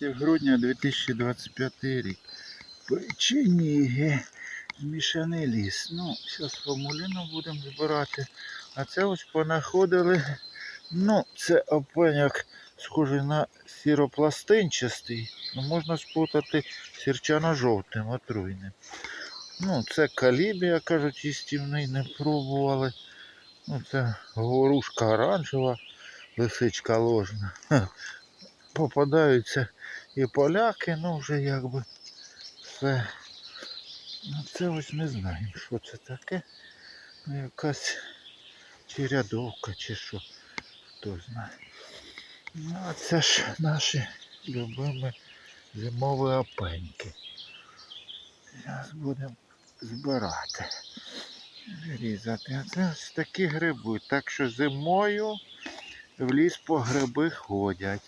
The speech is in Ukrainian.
грудня 2025 рік. Печеніги. Змішаний ліс. Ну, зараз формуліну будемо збирати. А це ось понаходили. Ну, це опеняк схожий на сіропластинчастий. Ну, можна сплутати сірчано-жовтим, отруйним. Ну, це калібія, кажуть, їстівний, не пробували. Ну, це говорушка оранжева, лисичка ложна. Попадаються і поляки, ну вже якби все. Ну це ось не знаємо, що це таке. Ну, якась чи рядовка, чи що. Хто знає. Ну, а це ж наші любимі зимові опеньки. Зараз будемо збирати. Різати. А це ось такі гриби. Так що зимою в ліс по гриби ходять.